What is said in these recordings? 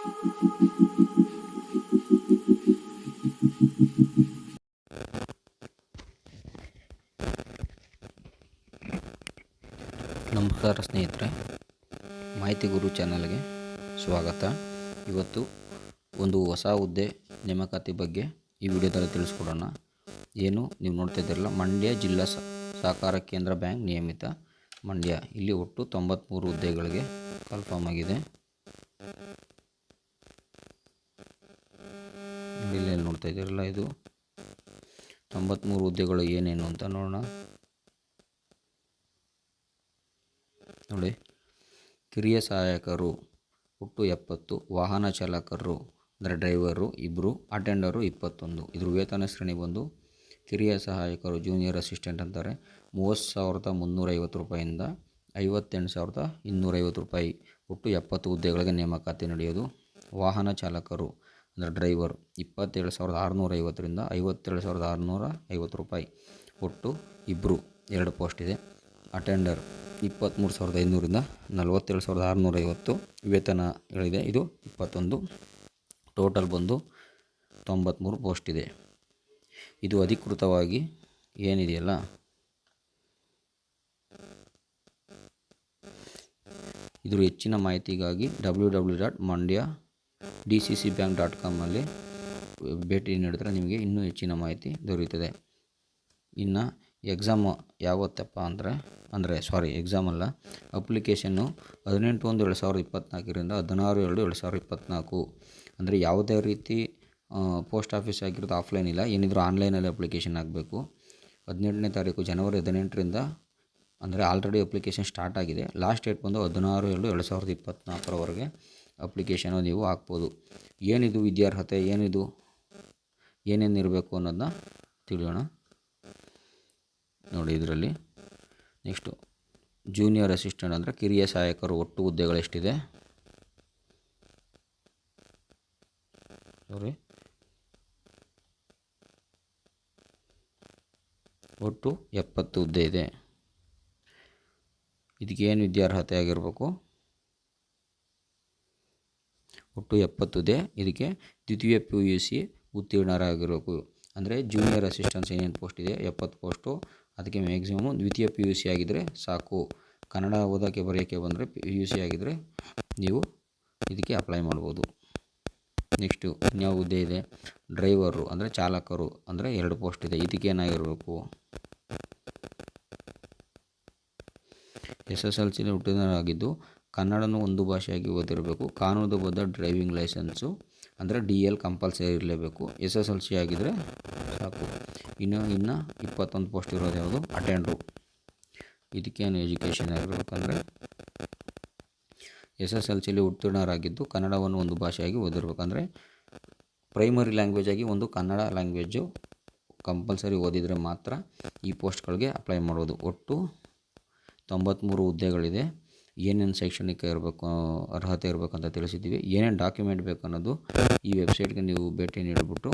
ನಮಸ್ಕಾರ ಸ್ನೇಹಿತರೆ, ಮಾಹಿತಿ ಗುರು ಚಾನಲ್ಗೆ ಸ್ವಾಗತ. ಇವತ್ತು ಒಂದು ಹೊಸ ಹುದ್ದೆ ನೇಮಕಾತಿ ಬಗ್ಗೆ ಈ ವಿಡಿಯೋದಲ್ಲಿ ತಿಳಿಸ್ಕೊಡೋಣ. ಏನು ನೀವು ನೋಡ್ತಾ ಇದ್ದೀರಲ್ಲ, ಮಂಡ್ಯ ಜಿಲ್ಲಾ ಸಹಕಾರ ಕೇಂದ್ರ ಬ್ಯಾಂಕ್ ನಿಯಮಿತ ಮಂಡ್ಯ. ಇಲ್ಲಿ ಒಟ್ಟು ತೊಂಬತ್ತ್ಮೂರು ಹುದ್ದೆಗಳಿಗೆ ಕನ್ಫರ್ಮ್ ಆಗಿದೆ. ಇಲ್ಲಿ ನೋಡ್ತಾ ಇದ್ದೀರಲ್ಲ ಇದು? ತೊಂಬತ್ತ್ಮೂರು ಹುದ್ದೆಗಳು ಏನೇನು ಅಂತ ನೋಡೋಣ. ನೋಡಿ, ಕಿರಿಯ ಸಹಾಯಕರು, ಒಟ್ಟು ಎಪ್ಪತ್ತು. ವಾಹನ ಚಾಲಕರು, ಅಂದರೆ ಡ್ರೈವರು ಇಬ್ಬರು ಅಟೆಂಡರು ಇಪ್ಪತ್ತೊಂದು. ಇದ್ರ ವೇತನ ಶ್ರೇಣಿ ಬಂದು ಕಿರಿಯ ಸಹಾಯಕರು, ಜೂನಿಯರ್ ಅಸಿಸ್ಟೆಂಟ್ ಅಂತಾರೆ. ಮೂವತ್ತು ಸಾವಿರದ ಮುನ್ನೂರೈವತ್ತು ರೂಪಾಯಿಂದ ಐವತ್ತೆಂಟು ಸಾವಿರದ ಇನ್ನೂರೈವತ್ತು ರೂಪಾಯಿ. ಒಟ್ಟು ಎಪ್ಪತ್ತು ಹುದ್ದೆಗಳಿಗೆ ನೇಮಕಾತಿ ನಡೆಯೋದು ವಾಹನ ಚಾಲಕರು. ಅಂದರೆ ಡ್ರೈವರ್ ಇಪ್ಪತ್ತೇಳು ಸಾವಿರದ ಆರುನೂರ ಐವತ್ತರಿಂದ ಐವತ್ತೇಳು ಸಾವಿರದ ಆರುನೂರ ಐವತ್ತು ರೂಪಾಯಿ. ಒಟ್ಟು ಇಬ್ಬರು ಎರಡು ಪೋಸ್ಟ್ ಇದೆ. ಅಟೆಂಡರ್ ಇಪ್ಪತ್ತ್ಮೂರು ಸಾವಿರದ ಐನೂರಿಂದ ನಲವತ್ತೇಳು ಸಾವಿರದ ಆರುನೂರ ಐವತ್ತು. ವೇತನಗಳಿದೆ, ಇದು ಇಪ್ಪತ್ತೊಂದು. ಟೋಟಲ್ ಬಂದು ತೊಂಬತ್ತ್ಮೂರು ಪೋಸ್ಟ್ ಇದೆ. ಇದು ಅಧಿಕೃತವಾಗಿ ಏನಿದೆಯಲ್ಲ? ಇದರ ಹೆಚ್ಚಿನ ಮಾಹಿತಿಗಾಗಿ W W dot Mandya D C C bank dot ಕಾಮಲ್ಲಿ ಭೇಟಿ ನೀಡಿದ್ರೆ ನಿಮಗೆ ಇನ್ನೂ ಹೆಚ್ಚಿನ ಮಾಹಿತಿ ದೊರೆಯುತ್ತದೆ. ಇನ್ನು ಎಕ್ಸಾಮು ಯಾವತ್ತಪ್ಪ ಅಂದರೆ ಅಂದರೆ ಸಾರಿ ಎಕ್ಸಾಮ್ ಅಲ್ಲ ಅಪ್ಲಿಕೇಶನ್ನು ಹದಿನೆಂಟು ಒಂದು ಎರಡು ಸಾವಿರದ ಇಪ್ಪತ್ತ್ನಾಲ್ಕರಿಂದ ಹದಿನಾರು ಎರಡು ಎರಡು ಸಾವಿರದ ಇಪ್ಪತ್ತ್ನಾಲ್ಕು ಅಂದರೆ ಯಾವುದೇ ರೀತಿ ಪೋಸ್ಟ್ ಆಫೀಸ್ ಆಗಿರೋದು ಆಫ್ಲೈನ್ ಇಲ್ಲ, ಏನಿದ್ರು ಆನ್ಲೈನಲ್ಲಿ ಅಪ್ಲಿಕೇಶನ್ ಆಗಬೇಕು. ಹದಿನೆಂಟನೇ ತಾರೀಕು ಜನವರಿ ಹದಿನೆಂಟರಿಂದ, ಅಂದರೆ ಆಲ್ರೆಡಿ ಅಪ್ಲಿಕೇಶನ್ ಸ್ಟಾರ್ಟ್ ಆಗಿದೆ. ಲಾಸ್ಟ್ ಡೇಟ್ ಬಂದು ಹದಿನಾರು ಎರಡು ಎರಡು ಸಾವಿರದ ಇಪ್ಪತ್ತ್ನಾಲ್ಕರವರೆಗೆ ಅಪ್ಲಿಕೇಶನು ನೀವು ಹಾಕ್ಬೋದು. ಏನಿದು ವಿದ್ಯಾರ್ಹತೆ, ಏನಿದು ಏನೇನು ಇರಬೇಕು ಅನ್ನೋದನ್ನ ತಿಳಿಯೋಣ. ನೋಡಿ ಇದರಲ್ಲಿ ನೆಕ್ಸ್ಟು ಜೂನಿಯರ್ ಅಸಿಸ್ಟೆಂಟ್ ಅಂದರೆ ಕಿರಿಯ ಸಹಾಯಕರು ಒಟ್ಟು ಹುದ್ದೆಗಳೆಷ್ಟಿದೆ ಸಾರಿ ಒಟ್ಟು ಎಪ್ಪತ್ತು ಹುದ್ದೆ ಇದೆ. ಇದಕ್ಕೇನು ವಿದ್ಯಾರ್ಹತೆ ಆಗಿರಬೇಕು? ಒಟ್ಟು ಎಪ್ಪತ್ತು ಇದೆ. ಇದಕ್ಕೆ ದ್ವಿತೀಯ ಪಿ ಯು ಸಿ ಉತ್ತೀರ್ಣರಾಗಿರಬೇಕು. ಅಂದರೆ ಜೂನಿಯರ್ ಅಸಿಸ್ಟೆನ್ಸ್ ಏನೇನು ಪೋಸ್ಟ್ ಇದೆ, ಎಪ್ಪತ್ತು ಪೋಸ್ಟು ಅದಕ್ಕೆ ಮ್ಯಾಕ್ಸಿಮಮ್ ದ್ವಿತೀಯ ಪಿ ಯು ಸಿ ಆಗಿದ್ದರೆ ಸಾಕು. ಕನ್ನಡ ಓದೋಕ್ಕೆ ಬರೆಯೋಕ್ಕೆ ಬಂದರೆ ಪಿ ಯು ಸಿ ಆಗಿದ್ದರೆ ನೀವು ಇದಕ್ಕೆ ಅಪ್ಲೈ ಮಾಡ್ಬೋದು. ನೆಕ್ಸ್ಟು ಇನ್ಯಾವ ಹುದ್ದೆ ಇದೆ? ಡ್ರೈವರು ಅಂದರೆ ಚಾಲಕರು, ಅಂದರೆ ಎರಡು ಪೋಸ್ಟ್ ಇದೆ. ಇದಕ್ಕೆ ಏನಾಗಿರಬೇಕು? ಎಸ್ ಎಸ್ ಎಲ್ ಸಿಲಿ ಉತ್ತೀರ್ಣರಾಗಿದ್ದು ಕನ್ನಡನೂ ಒಂದು ಭಾಷೆಯಾಗಿ ಓದಿರಬೇಕು. ಕಾನೂನುಬದ್ಧ ಡ್ರೈವಿಂಗ್ ಲೈಸೆನ್ಸು, ಅಂದರೆ ಡಿ ಎಲ್ ಕಂಪಲ್ಸರಿ ಇರಲೇಬೇಕು. ಎಸ್ ಎಸ್ ಎಲ್ ಸಿ ಆಗಿದ್ದರೆ ಸಾಕು. ಇನ್ನು ಇನ್ನು ಇಪ್ಪತ್ತೊಂದು ಪೋಸ್ಟ್ ಇರೋದು ಯಾವುದು? ಅಟೆಂಡ್ರು. ಇದಕ್ಕೇನು ಎಜುಕೇಷನ್ ಆಗಿರ್ಬೇಕಂದ್ರೆ ಎಸ್ ಎಸ್ ಎಲ್ ಸಿಲಿ ಉತ್ತೀರ್ಣರಾಗಿದ್ದು ಕನ್ನಡವನ್ನು ಒಂದು ಭಾಷೆಯಾಗಿ ಓದಿರ್ಬೇಕಂದ್ರೆ ಪ್ರೈಮರಿ ಲ್ಯಾಂಗ್ವೇಜ್ ಆಗಿ ಒಂದು ಕನ್ನಡ ಲ್ಯಾಂಗ್ವೇಜು ಕಂಪಲ್ಸರಿ ಓದಿದರೆ ಮಾತ್ರ ಈ ಪೋಸ್ಟ್ಗಳಿಗೆ ಅಪ್ಲೈ ಮಾಡೋದು. ಒಟ್ಟು ತೊಂಬತ್ತ್ಮೂರು ಹುದ್ದೆಗಳಿದೆ. ಏನೇನು ಶೈಕ್ಷಣಿಕ ಇರಬೇಕು, ಅರ್ಹತೆ ಇರಬೇಕು ಅಂತ ತಿಳಿಸಿದ್ದೀವಿ. ಏನೇನು ಡಾಕ್ಯುಮೆಂಟ್ ಬೇಕು ಅನ್ನೋದು ಈ ವೆಬ್ಸೈಟ್ಗೆ ನೀವು ಭೇಟಿ ನೀಡಿಬಿಟ್ಟು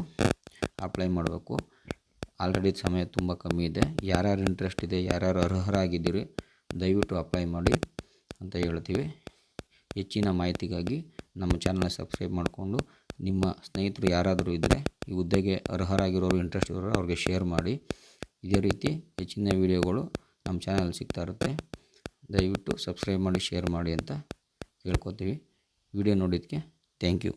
ಅಪ್ಲೈ ಮಾಡಬೇಕು. ಆಲ್ರೆಡಿ ಸಮಯ ತುಂಬ ಕಮ್ಮಿ ಇದೆ. ಯಾರ್ಯಾರು ಇಂಟ್ರೆಸ್ಟ್ ಇದೆ, ಯಾರ್ಯಾರು ಅರ್ಹರಾಗಿದ್ದೀರಿ, ದಯವಿಟ್ಟು ಅಪ್ಲೈ ಮಾಡಿ ಅಂತ ಹೇಳ್ತೀವಿ. ಹೆಚ್ಚಿನ ಮಾಹಿತಿಗಾಗಿ ನಮ್ಮ ಚಾನಲ್ನ ಸಬ್ಸ್ಕ್ರೈಬ್ ಮಾಡಿಕೊಂಡು ನಿಮ್ಮ ಸ್ನೇಹಿತರು ಯಾರಾದರೂ ಇದ್ದರೆ ಈ ಹುದ್ದೆಗೆ ಅರ್ಹರಾಗಿರೋರು ಇಂಟ್ರೆಸ್ಟ್ ಇರೋರು ಅವ್ರಿಗೆ ಶೇರ್ ಮಾಡಿ. ಇದೇ ರೀತಿ ಹೆಚ್ಚಿನ ವೀಡಿಯೋಗಳು ನಮ್ಮ ಚಾನಲ್ ಸಿಗ್ತಾ ಇರುತ್ತೆ. ದಯವಿಟ್ಟು ಸಬ್ಸ್ಕ್ರೈಬ್ ಮಾಡಿ ಶೇರ್ ಮಾಡಿ ಅಂತ ಕೇಳ್ಕೊತೀವಿ ವಿಡಿಯೋ ನೋಡಿದ್ದಕ್ಕೆ ಥ್ಯಾಂಕ್ ಯು